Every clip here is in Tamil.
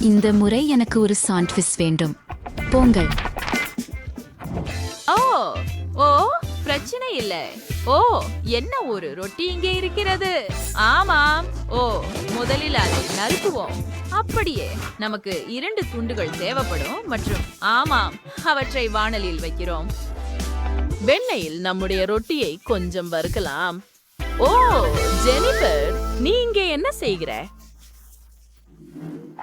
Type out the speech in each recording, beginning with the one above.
இந்த முறை எனக்கு ஒரு சாண்ட்விச் வேண்டும். போங்கள். ஓ ஓ பிரச்சனை இல்ல. ஓ என்ன ஒரு ரொட்டி இங்கே இருக்கிறது? ஆமாம். ஓ முதலில் அதை நறுக்குவோம். அப்படியே நமக்கு இரண்டு துண்டுகள் தேவைப்படும் மற்றும் ஆமாம் அவற்றை வானலில் வைக்கிறோம். வெண்ணெயில் நம்முடைய ரொட்டியை கொஞ்சம் வறுக்கலாம். ஓ ஜெனிபர் நீ இங்கே என்ன செய்கிற?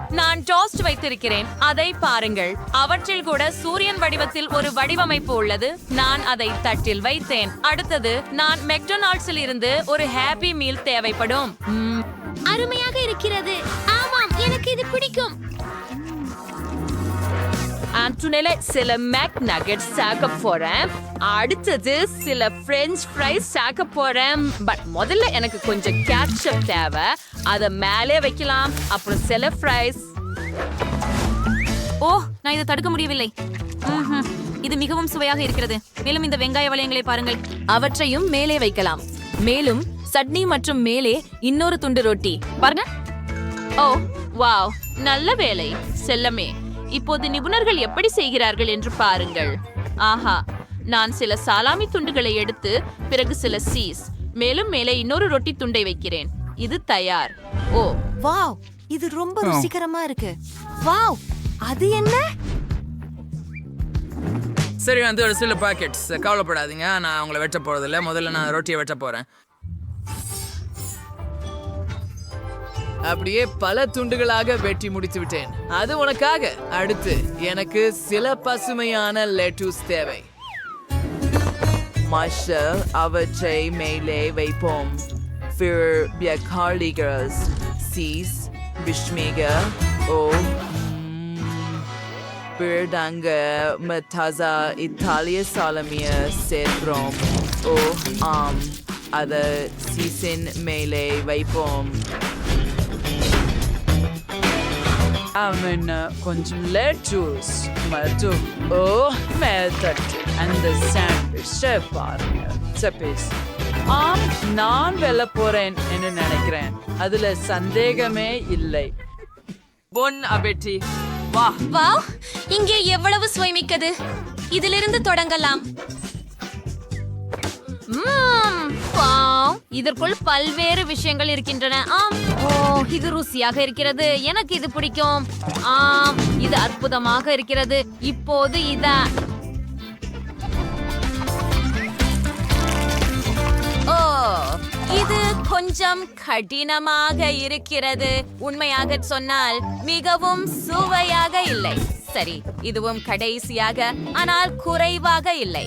நான் டோஸ்ட் வைத்திருக்கிறேன். அதை பாருங்கள். அவற்றில் கூட சூரியன் வடிவத்தில் ஒரு வடிவமைப்பு உள்ளது. நான் அதை தட்டில் வைத்தேன். அடுத்தது நான் மெக்டொனால்ட்ஸில் இருந்து ஒரு ஹாப்பி மீல் தேவைப்படும். அருமையாக இருக்கிறது. ஆமாம் எனக்கு இது பிடிக்கும். ஆண்டோனேல சில மேக் நகெட்ஸ் சாக்க போறேன். அடுத்தது சில பிரெஞ்ச் ஃப்ரைஸ் சாக்க போறேன். பட் முதல்ல எனக்கு கொஞ்சம் கேட்சப் தேவை. அத மேலே வைக்கலாம். அப்புறம் சில ஃப்ரைஸ் ஓ நான் இதை தடுக்க முடியவில்லை. இது மிகவும் சுவையாக இருக்கிறது. மேலும் இந்த வெங்காய வளையங்களை பாருங்கள். அவற்றையும் மேலே வைக்கலாம். மேலும் சட்னி மற்றும் மேலே இன்னொரு துண்டு ரொட்டி. பாருங்க. ஓ. வாவ் நல்ல வேலை. செல்லமே. இப்போது நிபுணர்கள் எப்படி செய்கிறார்கள் என்று பாருங்கள். ஆஹா நான் சில சாலாமி துண்டுகளை எடுத்து பிறகு சில சீஸ் மேலும் மேலே இன்னொரு ரொட்டி துண்டை வைக்கிறேன். இது தயார். ஓ. வாவ் இது ரொம்ப ருசிகரமா இருக்கு. வாவ் அது என்ன? சரி வந்து ஒரு சில பாக்கெட்ஸ் கவலைப்படாதீங்க நான் உங்களை வெட்ட போறதில்ல. முதல்ல நான் ரொட்டியை வெட்ட போறேன். அப்படியே பல துண்டுகளாக வெட்டி முடித்து விட்டேன். அது உனக்காக. அடுத்து எனக்கு சில பசுமையான லெட்டூஸ் தேவை. மஷல் அவற்றை மேலே வைப்போம். Für Bierkarligers, Sis, Bishmiga, O, mm, Birdanga, Mataza, Italia Salamia, Sedrom, O, Am, அத சீசின் மேலே வைப்போம் அவன் கொஞ்சம் லெட்டூஸ் மற்றும் ஓ மேத்தட்டு அந்த சாண்ட்விச்சை பாருங்க. சப்பீஸ் ஆம் நான் வெல்ல போறேன் என்று நினைக்கிறேன். அதுல சந்தேகமே இல்லை. பொன் அபெட்டி வா. வா இங்கே எவ்வளவு சுவைமிக்கது இதிலிருந்து தொடங்கலாம். இதற்குள் பல்வேறு விஷயங்கள் இருக்கின்றன. ஆம். ஓ இது ருசியாக இருக்கிறது. எனக்கு இது பிடிக்கும். ஆம் இது அற்புதமாக இருக்கிறது. இப்போது இத. ஓ இது கொஞ்சம் கடினமாக இருக்கிறது. உண்மையாக சொன்னால் மிகவும் சுவையாக இல்லை. சரி இதுவும் கடைசியாக ஆனால் குறைவாக இல்லை.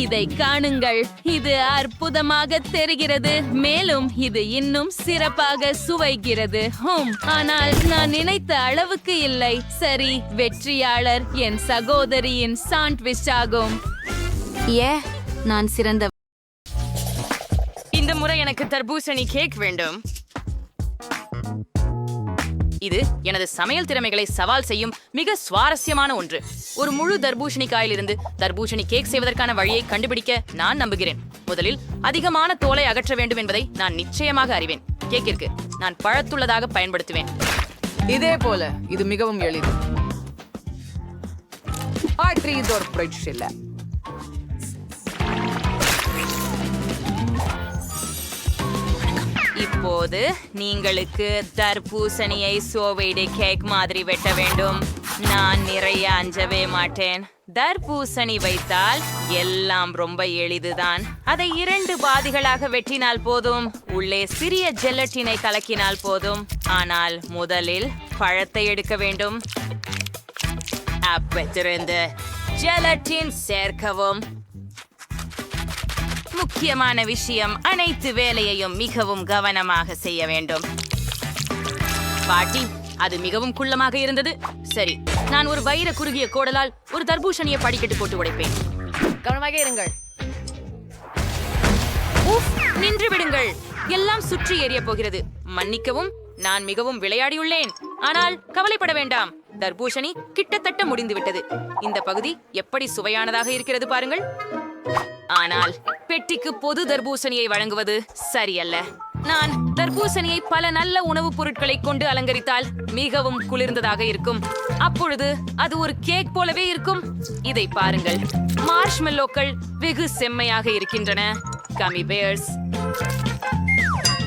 இதை காணுங்கள். இது அற்புதமாக தெரிகிறது. மேலும் இது இன்னும் சிறப்பாக சுவைக்கிறது ஹோம். ஆனால் நான் நினைத்த அளவுக்கு இல்லை. சரி வெற்றியாளர் என் சகோதரியின் சாண்ட்விச் ஆகும். ஏ நான் சிறந்த இந்த முறை எனக்கு தர்பூசணி கேக் வேண்டும். இது எனது சமையல் திறமைகளை சவால் செய்யும் மிக சுவாரஸ்யமான ஒன்று. ஒரு முழு தர்பூஷணி காயிலிருந்து தர்பூஷணி கேக் செய்வதற்கான வழியை கண்டுபிடிக்க நான் நம்புகிறேன். முதலில் அதிகமான தோலை அகற்ற வேண்டும் என்பதை நான் நிச்சயமாக அறிவேன். கேக்கிற்கு நான் பழத்துள்ளதாக பயன்படுத்துவேன். இதே போல இது மிகவும் எளிது. ஆற்றி இது ஒரு இல்லை இப்போது நீங்களுக்கு தர்பூசணியை சோவைடு கேக் மாதிரி வெட்ட வேண்டும். நான் நிறைய அஞ்சவே மாட்டேன். தர்பூசணி வைத்தால் எல்லாம் ரொம்ப எளிதுதான். அதை இரண்டு பாதிகளாக வெட்டினால் போதும். உள்ளே சிறிய ஜெல்லட்டினை கலக்கினால் போதும். ஆனால் முதலில் பழத்தை எடுக்க வேண்டும். அப்பத்திருந்து ஜெலட்டின் சேர்க்கவும். முக்கியமான விஷயம் அனைத்து வேலையையும் மிகவும் கவனமாக செய்ய வேண்டும். பாட்டி அது மிகவும் குள்ளமாக இருந்தது. சரி நான் ஒரு வைர குறுகிய கோடலால் ஒரு தர்பூஷணியை படிக்கட்டு போட்டு உடைப்பேன். கவனமாக இருங்கள். நின்று விடுங்கள். எல்லாம் சுற்றி எறிய போகிறது. மன்னிக்கவும் நான் மிகவும் விளையாடியுள்ளேன். ஆனால் கவலைப்பட வேண்டாம். தர்பூஷணி கிட்டத்தட்ட முடிந்து விட்டது இந்த பகுதி எப்படி சுவையானதாக இருக்கிறது பாருங்கள். ஆனால் பெட்டிக்கு பொது தர்பூசணியை வழங்குவது சரியல்ல. நான் தர்பூசணியை பல நல்ல உணவுப் பொருட்களை கொண்டு அலங்கரித்தால் மிகவும் குளிர்ந்ததாக இருக்கும். அப்பொழுது அது ஒரு கேக் போலவே இருக்கும். இதை பாருங்கள். மார்ஷ்மெல்லோக்கள் வெகு செம்மையாக இருக்கின்றன. கமி பேர்ஸ்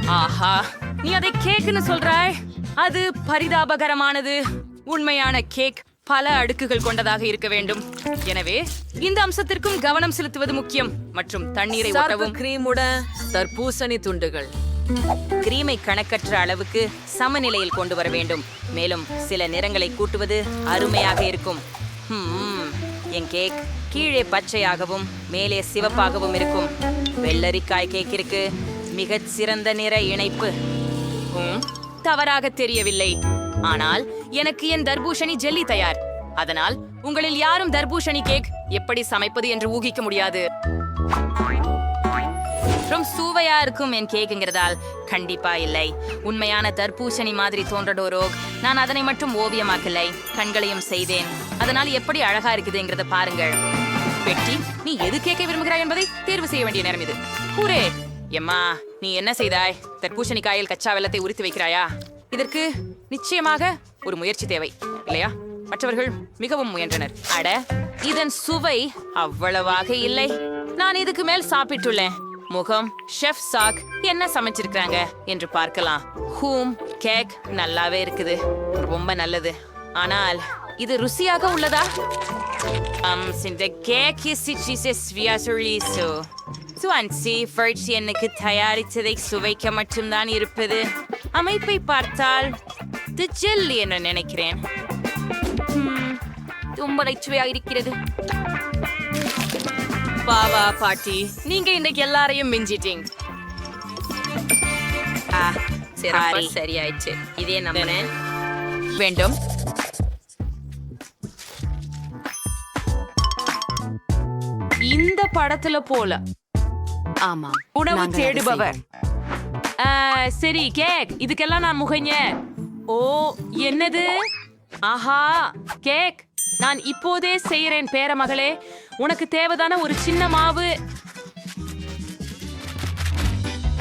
ஆஹா நீ அதை கேக்குன்னு சொல்றாய்? அது பரிதாபகரமானது. உண்மையான கேக். பல அடுக்குகள் கொண்டதாக இருக்க வேண்டும். எனவே இந்த அம்சத்திற்கும் கவனம் செலுத்துவது முக்கியம். மற்றும் தண்ணீரை ஒட்டவும் கிரீமுடன் தர்பூசணி துண்டுகள். கிரீமை கணக்கற்ற அளவுக்கு சமநிலையில் கொண்டு வர வேண்டும். மேலும் சில நிறங்களை கூட்டுவது அருமையாக இருக்கும். என் கேக் கீழே பச்சையாகவும் மேலே சிவப்பாகவும் இருக்கும். வெள்ளரிக்காய் கேக்கிற்கு மிகச் சிறந்த நிற இணைப்பு. தவறாக தெரியவில்லை. ஆனால் எனக்கு என் தர்பூஷணி ஜெல்லி தயார். அதனால் உங்களில் யாரும் தர்பூஷணி கேக் எப்படி சமைப்பது என்று ஊகிக்க முடியாது. ரொம்ப சுவையா இருக்கும் என் கேக்குங்கிறதால் கண்டிப்பா இல்லை. உண்மையான தர்பூசணி மாதிரி தோன்றடோரோக் நான் அதனை மட்டும் ஓவியமாக்கலை கண்களையும் செய்தேன். அதனால் எப்படி அழகா இருக்குதுங்கிறத பாருங்கள். பெட்டி நீ எது கேட்க விரும்புகிறாய் என்பதை தேர்வு செய்ய வேண்டிய நேரம் இது. கூரே எம்மா நீ என்ன செய்தாய்? தர்பூசணி காயில் கச்சா வெள்ளத்தை உரித்து வைக்கிறாயா? இதற்கு நிச்சயமாக ஒரு முயற்சி தேவை இல்லையா? மற்றவர்கள் மிகவும் முயன்றனர். அட இதன் சுவை அவ்வளவாக இல்லை. நான் இதுக்கு மேல் சாப்பிட்டுள்ளேன். முகம் ஷெஃப் சாக் என்ன சமைச்சிருக்காங்க என்று பார்க்கலாம். ஹூம் கேக் நல்லாவே இருக்குது. ரொம்ப நல்லது. ஆனால் இது ருசியாக உள்ளதா? Um, sind der Gag ist சோ Viasoriso. சுவான்சி ஃபர்ட்ஸ் எனக்கு தயாரித்ததை சுவைக்க மட்டும்தான் இருப்பது. அமைப்பை பார்த்தால் இது ஜெல்லி என்று நினைக்கிறேன்? ரொம்ப நைச்சுவையாக இருக்கிறது பாவா பாட்டி. நீங்க இன்னைக்கு எல்லாரையும் மிஞ்சிட்டீங்க. சரியாயிடுச்சு. இதே நம்பினேன் வேண்டும். இந்த படத்துல போல. ஆமாம். உணவு தேடுபவர். சரி கேக். இதுக்கெல்லாம் நான் முகஞ்ச ஓ என்னது? ஆஹா கேக். நான் இப்போதே செய்யறேன் பேர மகளே உனக்கு தேவைதான ஒரு சின்ன மாவு.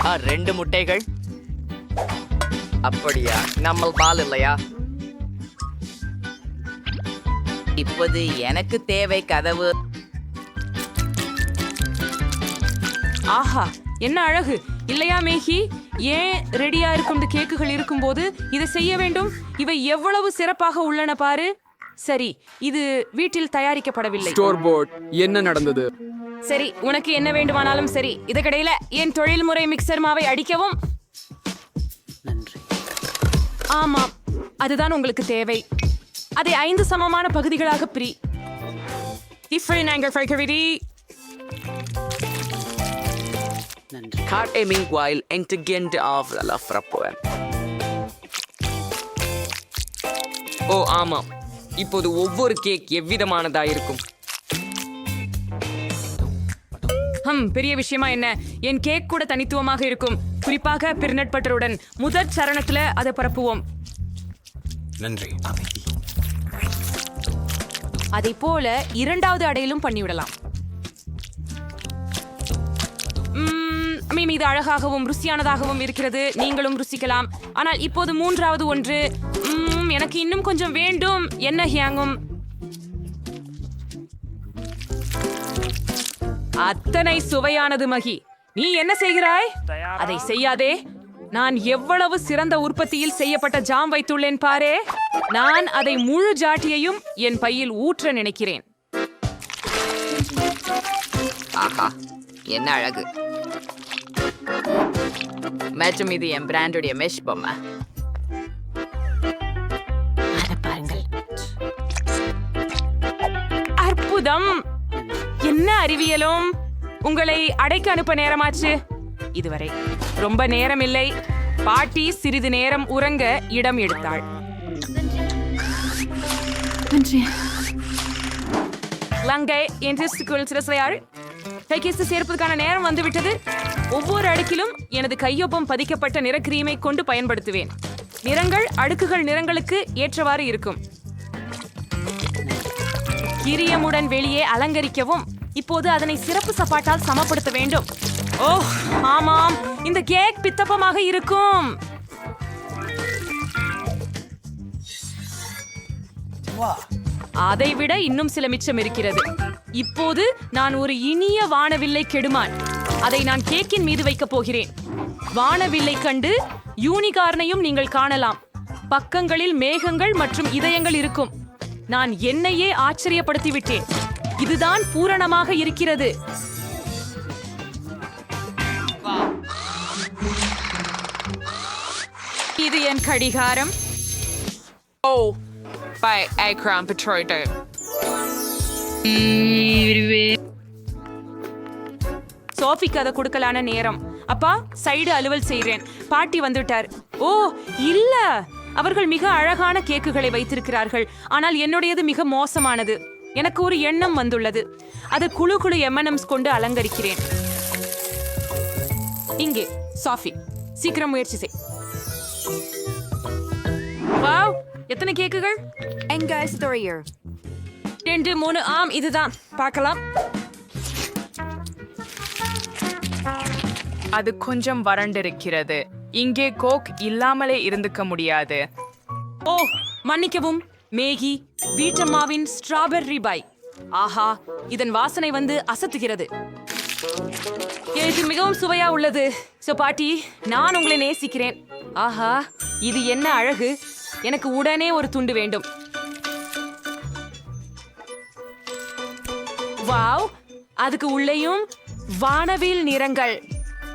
ஆ ரெண்டு முட்டைகள். அப்படியா? நம்ம பால் இல்லையா? இப்போது எனக்கு தேவை கதவு. ஆஹா என்ன அழகு. இல்லையா மேகி? ஏன் ரெடியா இருக்கும் இந்த கேக்குகள் இருக்கும்போது இதை செய்ய வேண்டும்? இவை எவ்வளவு சிறப்பாக உள்ளன பாரு. சரி இது வீட்டில் தயாரிக்கப்படவில்லை. ஸ்டோர் போர்ட் என்ன நடந்தது? சரி உனக்கு என்ன வேண்டுமானாலும் சரி. இதுக்கிடையில என் தொழில்முறை மிக்சர் மாவை அடிக்கவும். ஆமாம் அதுதான் உங்களுக்கு தேவை. அதை ஐந்து சமமான பகுதிகளாக பிரி. இப்படி நாங்கள் Eming while intelligent of the love rapport. ஓ ஆமாம் இப்போது ஒவ்வொரு கேக் எவ்விதமானதா இருக்கும்? ஹம் பெரிய விஷயமா என்ன? என் கேக் கூட தனித்துவமாக இருக்கும். குறிப்பாக பிர்னட் பட்டருடன் முதற் சரணத்துல அதை பரப்புவோம். நன்றி. அதை போல இரண்டாவது அடையிலும் பண்ணிவிடலாம். மீம் இது அழகாகவும் ருசியானதாகவும் இருக்கிறது. நீங்களும் ருசிக்கலாம். ஆனால் இப்போது மூன்றாவது ஒன்று எனக்கு இன்னும் கொஞ்சம் வேண்டும். என்ன ஹியாங்கும்? அத்தனை சுவையானது மகி. நீ என்ன செய்கிறாய்? அதை செய்யாதே. நான் எவ்வளவு சிறந்த உற்பத்தியில் செய்யப்பட்ட ஜாம் வைத்துள்ளேன் பாரே. நான் அதை முழு ஜாட்டியையும் என் பையில் ஊற்ற நினைக்கிறேன். ஆஹா என்ன அழகு. மற்றும் இது என் பிராண்டுடைய மெஷ் பொம்மை. அற்புதம்! என்ன அறிவியலும்? உங்களை அடைக்க அனுப்ப நேரமாச்சு. இதுவரை ரொம்ப நேரம் இல்லை பாட்டி சிறிது நேரம் உறங்க இடம் எடுத்தாள். லங்கை என்று சிறசையாள் கைகேசு சேர்ப்பதற்கான நேரம் வந்துவிட்டது. ஒவ்வொரு அடுக்கிலும் எனது கையொப்பம் பதிக்கப்பட்ட நிற கிரீமை கொண்டு பயன்படுத்துவேன். நிறங்கள் அடுக்குகள் நிறங்களுக்கு ஏற்றவாறு இருக்கும். கிரியமுடன் வெளியே அலங்கரிக்கவும் இப்போது அதனை சிறப்பு சப்பாட்டால் சமப்படுத்த வேண்டும். ஓ ஆமாம் இந்த கேக் பித்தப்பமாக இருக்கும். அதை விட இன்னும் சில மிச்சம் இருக்கிறது. இப்போது நான் ஒரு இனிய வானவில்லை கெடுமான். அதை நான் கேக்கின் மீது வைக்கப் போகிறேன். வானவில்லை கண்டு யூனிகார்னையும் நீங்கள் காணலாம். பக்கங்களில் மேகங்கள் மற்றும் இதயங்கள் இருக்கும். நான் என்னையே ஆச்சரியப்படுத்தி விட்டேன் இதுதான் பூரணமாக இருக்கிறது. இது என் கடிகாரம். ஓ பை ஐக்ராம் பெட்ரோய்டு சோஃபிக்கு அதை கொடுக்கலான நேரம். அப்பா சைடு அலுவல் செய்றேன். பாட்டி வந்துட்டார். ஓ இல்ல. அவர்கள் மிக அழகான கேக்குகளை வைத்திருக்கிறார்கள். ஆனால் என்னுடையது மிக மோசமானது. எனக்கு ஒரு எண்ணம் வந்துள்ளது. அது குழு குழு எம்என்எம்ஸ் கொண்டு அலங்கரிக்கிறேன். இங்கே சாஃபி. சீக்கிரம் முயற்சி செய். வாவ் எத்தனை கேக்குகள்? எங்க ஸ்டோரியர் ரெண்டு மூணு ஆம் இதுதான். பார்க்கலாம். அது கொஞ்சம் வறண்டிருக்கிறது. இங்கே கோக் இல்லாமலே இருந்துக்க முடியாது. ஓ மன்னிக்கவும். மேகி வீட்டம்மாவின் ஸ்ட்ராபெர்ரி பை. ஆஹா இதன் வாசனை வந்து அசத்துகிறது. இது மிகவும் சுவையா உள்ளது. சோ பாட்டி நான் உங்களை நேசிக்கிறேன். ஆஹா இது என்ன அழகு. எனக்கு உடனே ஒரு துண்டு வேண்டும். வாவ் அதுக்கு உள்ளேயும் வானவில் நிறங்கள்.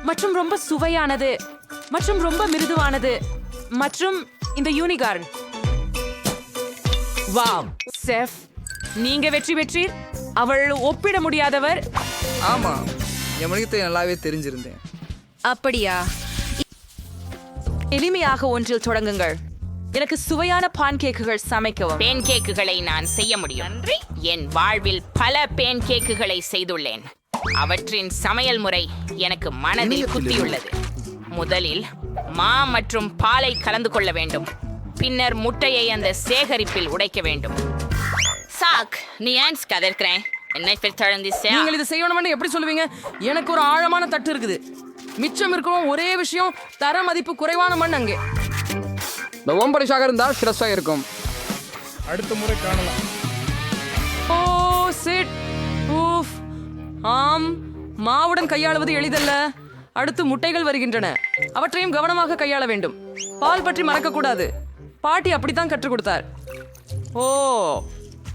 மற்றும் ரொம்ப சுவையானது மற்றும் ரொம்ப மிருதுவானது மற்றும் இந்த யூனிகார்ன் வாவ். செஃப் நீங்க வெற்றி பெற்றீர். அவள் ஒப்பிட முடியாதவர். ஆமா என் மணிக்கத்தை நல்லாவே தெரிஞ்சிருந்தேன். அப்படியா? எளிமையாக ஒன்றில் தொடங்குங்கள். எனக்கு சுவையான பான் கேக்குகள் சமைக்கவும். பேன் கேக்குகளை நான் செய்ய முடியும். என் வாழ்வில் பல பேன் கேக்குகளை செய்துள்ளேன். அவற்றின் சமையல் முறை எனக்கு மனதில் குத்தியுள்ளது. முதலில் மா மற்றும் பாலை கலந்து கொள்ள வேண்டும். பின்னர் முட்டையை அந்த சேகரிப்பில் உடைக்க வேண்டும். சாக் நீ ஏன் கதற்கிறேன் என்னை பிற்தழந்து நீங்கள் இதை செய்யணும்னு எப்படி சொல்லுவீங்க? எனக்கு ஒரு ஆழமான தட்டு இருக்குது. மிச்சம் இருக்கும் ஒரே விஷயம் தர மதிப்பு குறைவான மண் அங்கே. இந்த ஓம்பரிஷாக இருந்தால் ஸ்ட்ரெஸ்ஸாக இருக்கும். அடுத்த முறை காணலாம் ஓ சிட். ஊஃப். ஆம் மாவுடன் கையாளுவது எளிதல்ல. அடுத்து முட்டைகள் வருகின்றன. அவற்றையும் கவனமாக கையாள வேண்டும். பால் பற்றி மறக்கக்கூடாது. பாட்டி அப்படித்தான் கற்றுக் கொடுத்தார். ஓ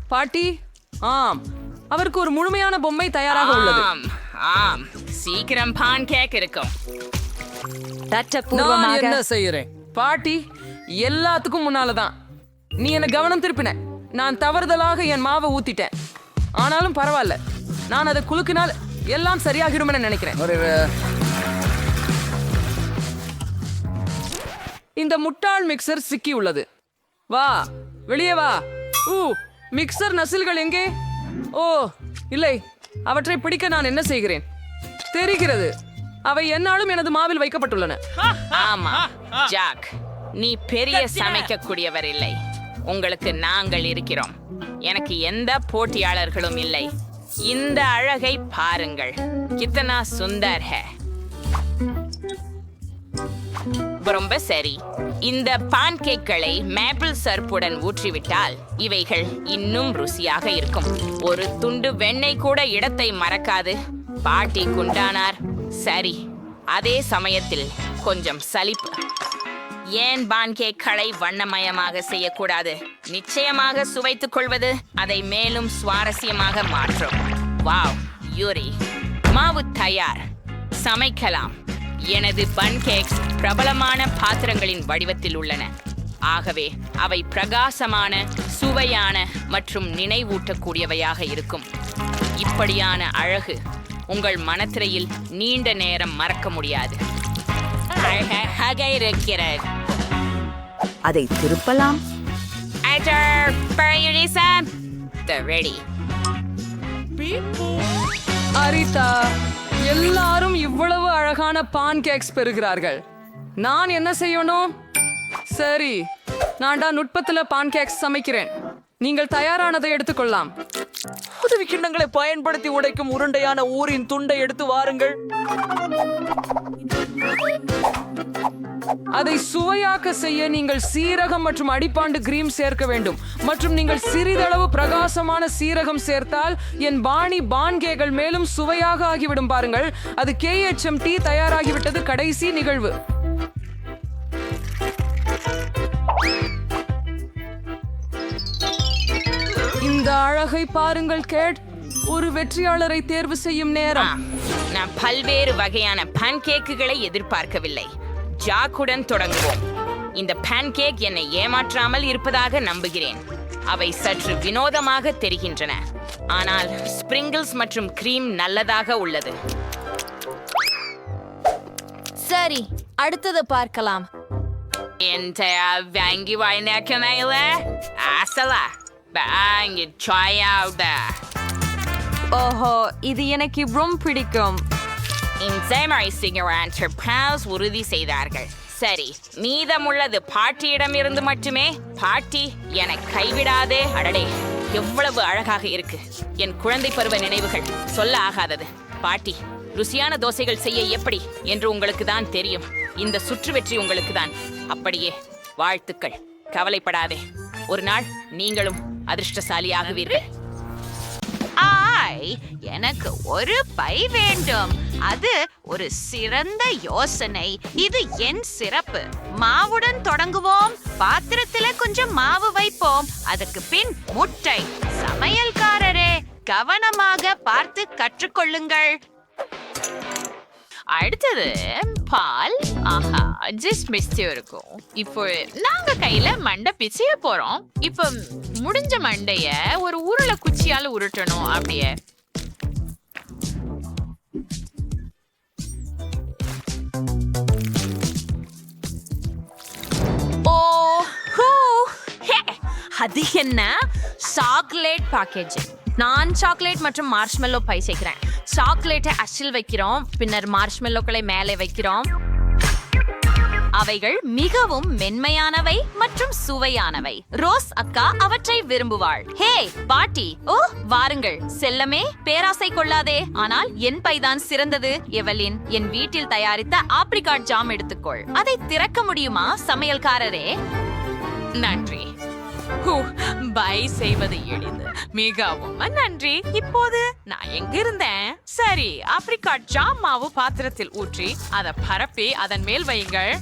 பாட்டி? ஆம். அவருக்கு ஒரு முழுமையான பொம்மை தயாராக உள்ளது. ஆம். சீக்கிரம் பான் கேக் இருக்கும். நான் என்ன செய்யறேன்? பாட்டி எல்லாத்துக்கும் முன்னாலதான். நீ என்ன கவனம் திருப்பின. நான் தவறுதலாக என் மாவை ஊத்திட்டேன். ஆனாலும் பரவாயில்ல. நான் அதை குலுக்கினால் எல்லாம் சரியாகிடும்னு நினைக்கிறேன். ஒரு இந்த முட்டாள் மிக்சர் சிக்கி உள்ளது. வா வெளியே வா. ஊ மிக்சர் நசில்கள் எங்கே? ஓ இல்லை அவற்றை பிடிக்க நான் என்ன செய்கிறேன்? தெரிகிறது. அவை என்னாலும் எனது மாவில் வைக்கப்பட்டுள்ளன. ஆமா ஜாக் நீ பெரிய சமைக்கக்கூடியவர் இல்லை. உங்களுக்கு நாங்கள் இருக்கிறோம். எனக்கு எந்த போட்டியாளர்களும் இல்லை. இந்த அழகை பாருங்கள். கித்தனா சுந்தர் ஹே. ரொம்ப சரி. இந்த பான்கேக்களை மேப்பிள் சர்ப்புடன் ஊற்றிவிட்டால் இவைகள் இன்னும் ருசியாக இருக்கும். ஒரு துண்டு வெண்ணெய் கூட இடத்தை மறக்காது. பாட்டி குண்டானார். சரி அதே சமயத்தில் கொஞ்சம் சலிப்பு. ஏன் பான்கேக்களை வண்ணமயமாக செய்யக்கூடாது? நிச்சயமாக சுவைத்துக் கொள்வது அதை மேலும் சுவாரஸ்யமாக மாற்றும். Wow Yuri. மாவு தயார். சமைக்கலாம். எனது பன் கேக்ஸ் பிரபலமான பாத்திரங்களின் வடிவத்தில் உள்ளன. ஆகவே அவை பிரகாசமான சுவையான மற்றும் நினைவூட்டக்கூடியவையாக இருக்கும். இப்படியான அழகு உங்கள் மனத்திரையில் நீண்ட நேரம் மறக்க முடியாது. அழகாக இருக்கிறது. அதை திருப்பலாம். அரிதா எல்லாரும் இவ்வளவு அழகான பான் கேக்ஸ் பெறுகிறார்கள். நான் என்ன செய்யணும்? சரி நான்டா நுட்பத்துல பான் கேக்ஸ் சமைக்கிறேன். நீங்கள் தயாரானதை எடுத்துக்கொள்ளலாம். உதவி கிண்ணங்களை பயன்படுத்தி உடைக்கும் உருண்டையான ஊரின் துண்டை எடுத்து வாருங்கள். அதை சுவையாக்க செய்ய நீங்கள் சீரகம் மற்றும் அடிப்பாண்டு கிரீம் சேர்க்க வேண்டும். மற்றும் நீங்கள் சிறிதளவு பிரகாசமான சீரகம் சேர்த்தால் என் பாணி பான்கேகள் மேலும் சுவையாக ஆகிவிடும் பாருங்கள். அது கேஎச்எம் டீ தயாராகிவிட்டது. கடைசி நிகழ்வு. இந்த அழகை பாருங்கள் கேட். ஒரு வெற்றியாளரை தேர்வு செய்யும் நேரம். நான் பல்வேறு வகையான பான்கேக்குகளை எதிர்பார்க்கவில்லை. ஜாக்குடன் தொடங்குவோம். இந்த பான்கேக் என்னை ஏமாற்றாமல் இருப்பதாக நம்புகிறேன். அவை சற்று வினோதமாக தெரிகின்றன. ஆனால் ஸ்பிரிங்கிள்ஸ் மற்றும் கிரீம் நல்லதாக உள்ளது. சரி அடுத்ததை பார்க்கலாம். Inte vangi vaina kanale. Asala. Bang try out ஓஹோ இது எனக்கு ரொம்ப பிடிக்கும். இந்த மாதிரி சிங்கர் என்டர்பிரைஸ் உறுதி செய்தார்கள். சரி மீதமுள்ளது பாட்டியிடமிருந்து மட்டுமே? பாட்டி என கைவிடாதே அடடே எவ்வளவு அழகாக இருக்கு. என் குழந்தை பருவ நினைவுகள் சொல்ல ஆகாதது. பாட்டி ருசியான தோசைகள் செய்ய எப்படி? என்று உங்களுக்கு தான் தெரியும். இந்த சுற்று வெற்றி உங்களுக்கு தான். அப்படியே வாழ்த்துக்கள். கவலைப்படாதே. ஒரு நாள் நீங்களும் அதிர்ஷ்டசாலி ஆகுவீர்கள் ஆய் எனக்கு ஒரு பை வேண்டும். அது ஒரு சிறந்த யோசனை. இது என் சிறப்பு. மாவுடன் தொடங்குவோம். பாத்திரத்துல கொஞ்சம் மாவு வைப்போம். அதுக்கு பின் முட்டை. சமையல்காரரே கவனமாக பார்த்து கற்றுக்கொள்ளுங்கள். அடுத்தது பால். ஆஹா ஜஸ்ட் மிஸ்டே இருக்கும். இப்போ நாங்க கையில மண்டை பிச்சைய போறோம். இப்போ முடிஞ்ச மண்டைய ஒரு உருளை குச்சியால உருட்டணும் அப்படியே. ஓ ஹே அது என்ன? சாக்லேட் பேக்கேஜ் நான் சாக்லேட் மற்றும் மார்ஷ்மெல்லோ பை சேர்க்கிறேன். சாக்லேட்டை அச்சில் வைக்கிறோம். பின்னர் மார்ஷ்மெல்லோக்களை மேலே வைக்கிறோம். அவைகள் மிகவும் மென்மையானவை மற்றும் சுவையானவை. ரோஸ் அக்கா அவற்றை விரும்புவாள். ஹே பாட்டி. ஓ வாருங்கள். செல்லமே பேராசை கொள்ளாதே. ஆனால் என் பைதான் சிறந்தது. எவலின் என் வீட்டில் தயாரித்த ஆப்ரிகாட் ஜாம் எடுத்துக்கொள். அதை திறக்க முடியுமா சமையல்காரரே? நன்றி. பை செய்வது எளிது. மிகவும் நன்றி. இப்போது நான் எங்க இருந்தேன் சரி ஆப்ரிகாட் ஜாம் மாவு பாத்திரத்தில் ஊற்றி அதை பரப்பி அதன் மேல் வையுங்கள்.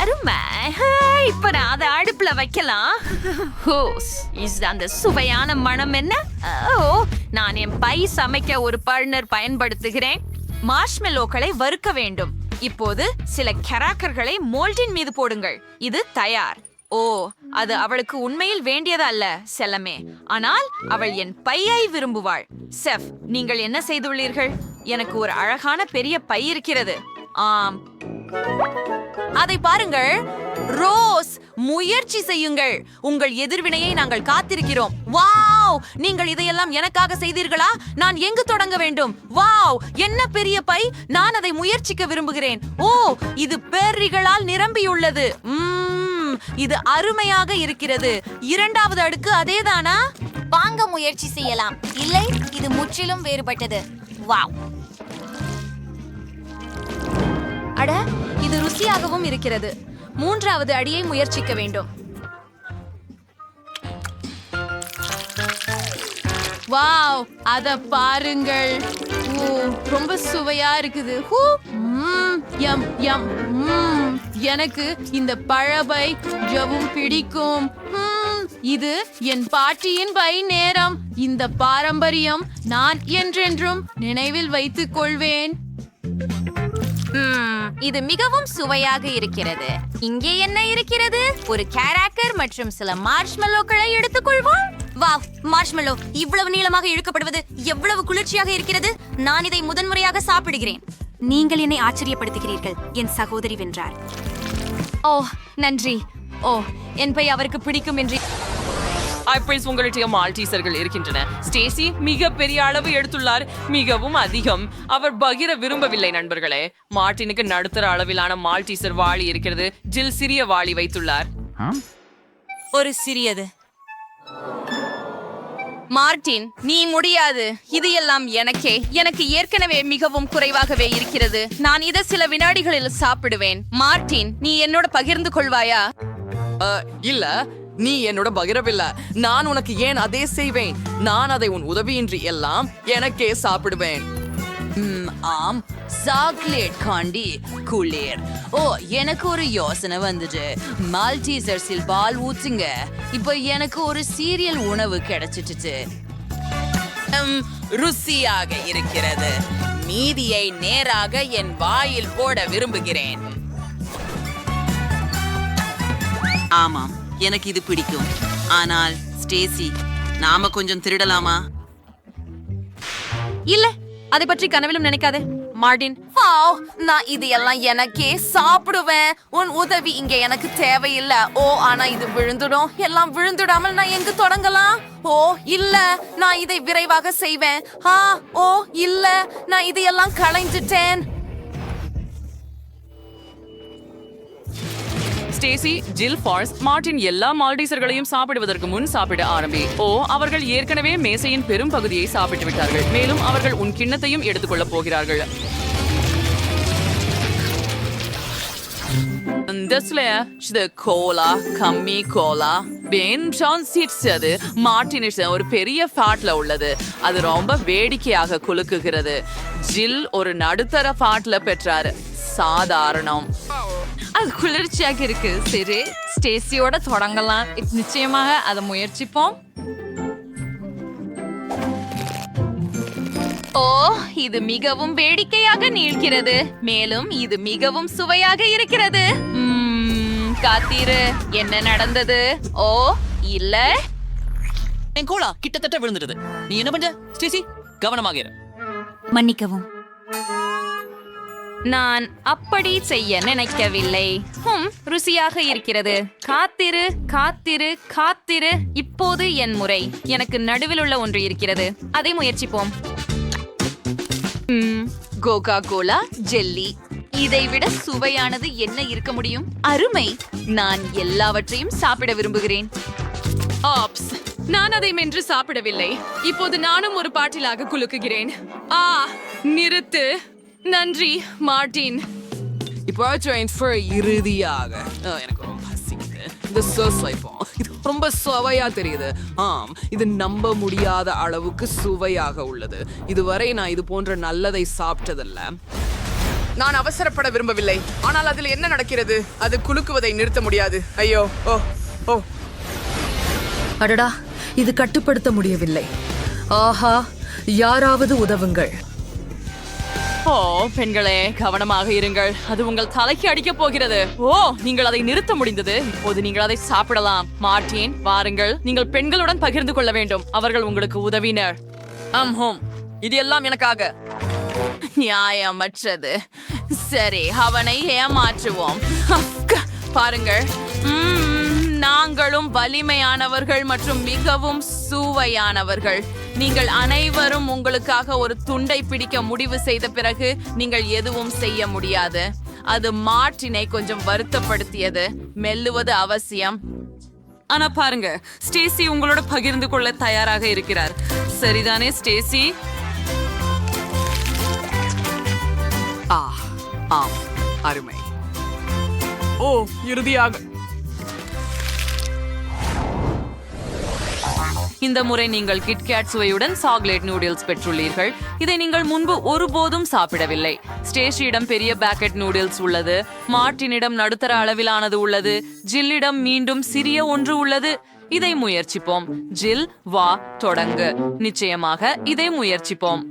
அருமை. இப்ப நான் அதை அடுப்புல வைக்கலாம். ஹோஸ் இது அந்த சுவையான மனம் என்ன? ஓ நான் என் பை சமைக்க ஒரு பர்னர் பயன்படுத்துகிறேன். மார்ஷ்மெல்லோக்களை வறுக்க வேண்டும். இப்போது சில கெராக்கர்களை மோல்டின் மீது போடுங்கள். இது தயார். ஓ அது அவளுக்கு உண்மையில் வேண்டியது அல்ல செல்லமே. ஆனால் அவள் என் பையை விரும்புவாள். செஃப் நீங்கள் என்ன செய்துள்ளீர்கள்? எனக்கு ஒரு அழகான பெரிய பை இருக்கிறது. ஆம். அதை பாருங்கள். ரோஸ் முயற்சி செய்யுங்கள். உங்கள் எதிர்வினையை நாங்கள் காத்திருக்கிறோம். வாவ்! நீங்கள் இதையெல்லாம் எனக்காக செய்தீர்களா? நான் எங்கு தொடங்க வேண்டும்? வாவ்! என்ன பெரிய பை? நான் அதை முயற்சிக்க விரும்புகிறேன். ஓ இது பெர்ரிகளால் நிரம்பியுள்ளது. இது அருமையாக இருக்கிறது. இரண்டாவது அடுக்கு அதேதானா? வாங்க முயற்சி செய்யலாம். இல்லை இது முற்றிலும் வேறுபட்டது. வாவ்! அட இது ருசியாகவும் இருக்கிறது. மூன்றாவது அடியை முயற்சிக்க வேண்டும். வாவ் அத பாருங்கள். ஓ ரொம்ப சுவையா இருக்குது. ஹூ ம் யம் யம் எனக்கு இந்த பழபை ஜவும் பிடிக்கும். இது என் பாட்டியின் பை நேரம். இந்த பாரம்பரியம் நான் என்றென்றும் நினைவில் வைத்துக் கொள்வேன். இது மிகவும் சுவையாக இருக்கிறது. இங்கே என்ன இருக்கிறது? ஒரு கேராக்கர் மற்றும் சில மார்ஷ்மெல்லோக்களை எடுத்துக்கொள்வோம். வாவ் மார்ஷ்மெல்லோ இவ்வளவு நீளமாக இழுக்கப்படுவது எவ்வளவு குளிர்ச்சியாக இருக்கிறது? நான் இதை முதன்முறையாக சாப்பிடுகிறேன். நீங்கள் என்னை ஆச்சரியப்படுத்துகிறீர்கள் என் சகோதரி வென்றார். ஓ நன்றி. ஓ என் பை அவருக்கு பிடிக்கும் என்று ஐப்ரைஸ் உங்களுடைய மால்டீசர்கள் இருக்கின்றன. ஸ்டேசி மிக பெரிய அளவு எடுத்துள்ளார். மிகவும் அதிகம். அவர் பகிர விரும்பவில்லை நண்பர்களே. மார்ட்டினுக்கு நடுத்தர அளவிலான மால்டீசர் வாளி இருக்கிறது. ஜில் சிறிய வாளி வைத்துள்ளார். ஒரு சிறியது. மார்டின் நீ முடியாது. இது எல்லாம் எனக்கே. எனக்கு ஏற்கனவே மிகவும் குறைவாகவே இருக்கிறது. நான் இதை சில வினாடிகளில் சாப்பிடுவேன். மார்டின் நீ என்னோட பகிர்ந்து கொள்வாயா? அஹ், இல்ல. நீ என்னோட பகிரவில்ல. நான் உனக்கு ஏன் அதே செய்வேன்? நான் அதை உன் உதவியின்றி எல்லாம் எனக்கே சாப்பிடுவேன். ஆம். சாக்லேட் காண்டி குளிர். ஓ எனக்கு ஒரு யோசனை வந்துச்சு மால்டீசர்ஸில் பால் ஊத்துங்க. இப்போ எனக்கு ஒரு சீரியல் உணவு கிடைச்சிட்டுச்சு. உம், ருசியாக இருக்கிறது. மீதியை நேராக என் வாயில் போட விரும்புகிறேன். ஆமாம். எனக்கு இது பிடிக்கும். ஆனால் ஸ்டேசி நாம கொஞ்சம் திருடலாமா? இல்ல அதை பற்றி கனவிலும் நினைக்காதே. மார்டின். வாவ் நான் இது எல்லாம் எனக்கே சாப்பிடுவேன். உன் உதவி இங்க எனக்கு தேவையில்லை. ஓ ஆனா இது விழுந்துடும். எல்லாம் விழுந்துடாமல் நான் எங்க தொடங்கலாம்? ஓ இல்ல நான் இதை விரைவாக செய்வேன். ஆ ஓ இல்ல நான் இதையெல்லாம் களைஞ்சிட்டேன். ஸ்டேசி ஜில் ஃபார்ஸ் மார்டின் எல்லா மால்டீசர்களையும் சாப்பிடுவதற்கு முன் சாப்பிட ஆரம்பி. ஓ அவர்கள் ஏற்கனவே மேசையின் பெரும் பகுதியை சாப்பிட்டு விட்டார்கள். மேலும் அவர்கள் உன் கிண்ணத்தையும் எடுத்துக்கொள்ளப் போகிறார்கள். Cola gummy cola. பென் சீட்ஸ் அது. மார்டினிஸ் ஒரு பெரிய ஃபேட்ல உள்ளது. அது ரொம்ப வேடிக்கையாக குலுக்குகிறது. ஜில் ஒரு நடுத்தர ஃபேட்ல பெற்றார். சாதாரணம். அது குளிர்ச்சியாக இருக்கு. சரி ஸ்டேசியோட தொடங்கலாம். நிச்சயமாக அதை முயற்சிப்போம். ஓ இது மிகவும் வேடிக்கையாக நீள்கிறது. மேலும் இது மிகவும் சுவையாக இருக்கிறது. காத்திரு என்ன நடந்தது? ஓ இல்ல. என் கோலா கிட்டத்தட்ட விழுந்துடுது. நீ என்ன பண்ற? ஸ்டேசி கவனமாக இரு. மன்னிக்கவும். நான் அப்படி செய்ய நினைக்கவில்லை. ஹும் ருசியாக இருக்கிறது. காத்திரு காத்திரு காத்திரு. இப்போது என் முறை. எனக்கு நடுவில் உள்ள ஒன்று இருக்கிறது. அதை முயற்சிப்போம். Coca Cola jelly. இதை விட சுவையானது என்ன இருக்க முடியும்? அருமை. நான் எல்லாவற்றையும் சாப்பிட விரும்புகிறேன். ஆப்ஸ். நான் அதை மென்று சாப்பிடவில்லை. இப்போது நானும் ஒரு பாட்டிலாக குலுக்குகிறேன். ஆ நிறுத்து. நன்றி மார்டின் இப்போ இறுதியாக. எனக்கு ரொம்ப பசிக்குது. இந்த சோஸ் வைப்போம் இது ரொம்ப சுவையா தெரியுது. ஆம் இது நம்ப முடியாத அளவுக்கு சுவையாக உள்ளது. இதுவரை நான் இது போன்ற நல்லதை சாப்பிட்டதில்ல. நான் அவசரப்பட விரும்பவில்லை. ஆனால் அதில் என்ன நடக்கிறது? அது குலுக்குவதை நிறுத்த முடியாது. ஐயோ ஓ ஓ. அடடா இது கட்டுப்படுத்த முடியவில்லை. ஆஹா யாராவது உதவுங்கள். ஓ பெண்களே கவனமாக இருங்கள். அது உங்கள் தலைக்கு அடிக்கப் போகிறது. ஓ நீங்கள் அதை நிறுத்த முடிந்தது. இப்போது நீங்கள் அதை சாப்பிடலாம். மார்டின் வாருங்கள். நீங்கள் பெண்களுடன் பகிர்ந்து கொள்ள வேண்டும். அவர்கள் உங்களுக்கு உதவினர். ஆம் ஹோம். இது எல்லாம் எனக்காக. நியாயமற்றது. சரி அவனை ஏமாற்றுவோம். பாருங்கள். நாங்களும் வலிமையானவர்கள் மற்றும் மிகவும் சுவையானவர்கள். நீங்கள் அனைவரும் உங்களுக்காக ஒரு துண்டை பிடிக்க முடிவு செய்த பிறகு நீங்கள் எதுவும் செய்ய முடியாது. அது மாற்றினை கொஞ்சம் வருத்தப்படுத்தியது. மெல்லுவது அவசியம். ஆனா பாருங்க ஸ்டேசி உங்களோட பகிர்ந்து கொள்ள தயாராக இருக்கிறார். சரிதானே ஸ்டேசி? ஆ ஆம் அருமை. ஓ இறுதியாக. இந்த முறை நீங்கள் கிட்கேட் சுவையுடன் சாக்லேட் நூடுல்ஸ் பெற்றுள்ளீர்கள். இதை நீங்கள் முன்பு ஒருபோதும் சாப்பிடவில்லை. ஸ்டேஷியிடம் பெரிய பேக்கெட் நூடுல்ஸ் உள்ளது. மார்ட்டினிடம் நடுத்தர அளவிலானது உள்ளது. ஜில்லிடம் மீண்டும் சிறிய ஒன்று உள்ளது. இதை முயற்சிப்போம். ஜில் வா தொடங்கு. நிச்சயமாக இதை முயற்சிப்போம்.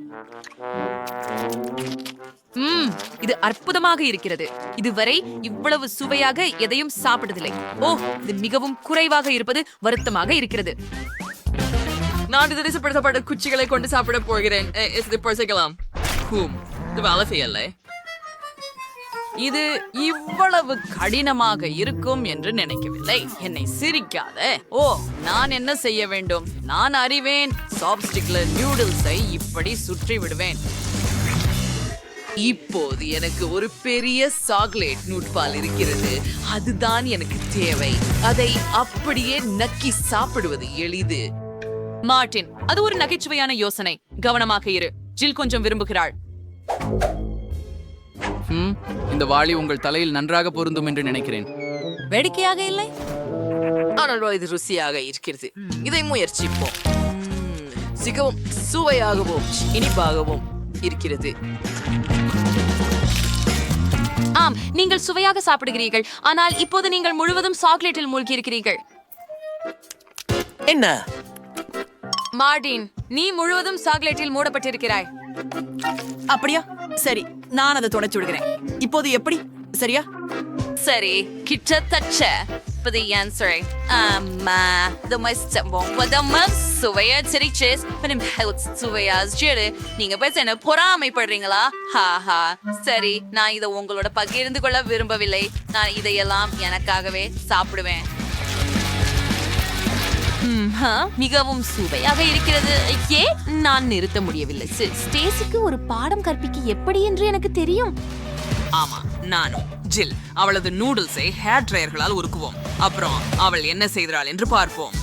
உம் இது அற்புதமாக இருக்கிறது. இதுவரை இவ்வளவு சுவையாக எதையும் சாப்பிட்டதில்லை. ஓ இது மிகவும் குறைவாக இருப்பது வருத்தமாக இருக்கிறது. நான் இது தேசப்படுத்தப்பட்ட குச்சிகளை கொண்டு சாப்பிட போகிறேன். எ- இது ஹூம். இது வேலை செய்யலை. இது இவ்வளவு கடினமாக இருக்கும் என்று நினைக்கவில்லை. என்னை சிரிக்காத. ஓ நான் என்ன செய்ய வேண்டும்? நான் அறிவேன். சாப்ஸ்டிக்ல நூடுல்ஸை இப்படி சுற்றி விடுவேன். இப்போது எனக்கு ஒரு பெரிய சாக்லேட் நூட்பால் இருக்கிறது. அதுதான் எனக்கு தேவை. அதை அப்படியே நக்கி சாப்பிடுவது எளிது. மார்டின் அது ஒரு நகைச்சுவையான யோசனை. கவனமாக இரு. ஜில் கொஞ்சம் விரும்புகிறாள். இந்த வாளி உங்கள் தலையில் நன்றாக பொருந்தும் என்று நினைக்கிறேன். வேடிக்கையாக இல்லை? ஆனால் இது ருசியாக இருக்கிறது. இதை முயற்சிப்போம். மிகவும் சுவையாகவும் இனிப்பாகவும் இருக்கிறது. ஆம் நீங்கள் சுவையாக சாப்பிடுகிறீர்கள். ஆனால் இப்போது நீங்கள் முழுவதும் சாக்லேட்டில் மூழ்கி இருக்கிறீர்கள் என்ன? மார்டின் நீ முழுவதும் சாக்லேட்டில் மூடப்பட்டிருக்கிறாய். அப்படியா? சரி நான் அதை தொடச்சு விடுகிறேன். இப்போது எப்படி? சரியா? சரி கிட்டத்தட்ட இப்போது answer. ஆமா the most the most சுவையா சிரிச்சஸ் பனம் ஹெல்த் சுவையா ஜெரு நீங்க பேச என்ன பொறாமைப்படுறீங்களா? ஹாஹா சரி நான் இதை உங்களோட பகிர்ந்து கொள்ள விரும்பவில்லை. நான் இதையெல்லாம் எனக்காகவே சாப்பிடுவேன். ஹா, மிகவும் சுவையாக இருக்கிறது. ஏ நான் நிறுத்த முடியவில்லை. ஸ்டேசிக்கு ஒரு பாடம் கற்பிக்க எப்படி என்று எனக்கு தெரியும்? ஆமா நானும். ஜில் அவளது நூடுல்ஸை ஹேர் ட்ரையர்களால் உருக்குவோம். அப்புறம் அவள் என்ன செய்கிறாள் என்று பார்ப்போம்.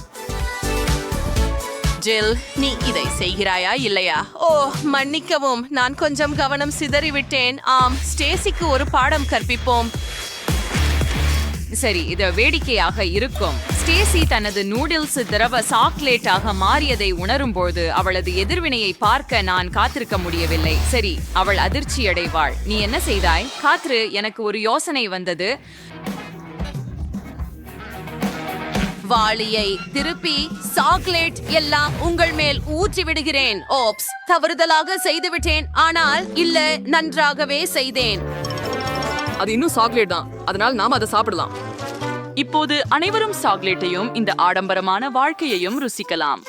ஜில் நீ இதை செய்கிறாயா இல்லையா? ஓ மன்னிக்கவும் நான் கொஞ்சம் கவனம் சிதறிவிட்டேன். ஆம் ஸ்டேசிக்கு ஒரு பாடம் கற்பிப்போம். சரி இது வேடிக்கையாக இருக்கும். ஸ்டேசி தனது நூடுல்ஸ் திரவ சாக்லேட்டாக மாறியதை உணரும்போது அவளது எதிர்வினையை பார்க்க நான் காத்திருக்க முடியவில்லை. சரி அவள் அதிர்ச்சி அடைவாள் நீ என்ன செய்தாய்? காத்ரு எனக்கு ஒரு யோசனை வந்தது. வாளியை திருப்பி சாக்லேட் எல்லாம் உங்கள் மேல் ஊற்றி விடுகிறேன் ஓப்ஸ் தவறுதலாக செய்துவிட்டேன். ஆனால் இல்ல நன்றாகவே செய்தேன். அது இன்னும் சாக்லேட் தான். அதனால் நாம் அதை சாப்பிடலாம். இப்போது அனைவரும் சாக்லேட்டையும் இந்த ஆடம்பரமான வாழ்க்கையையும் ருசிக்கலாம்.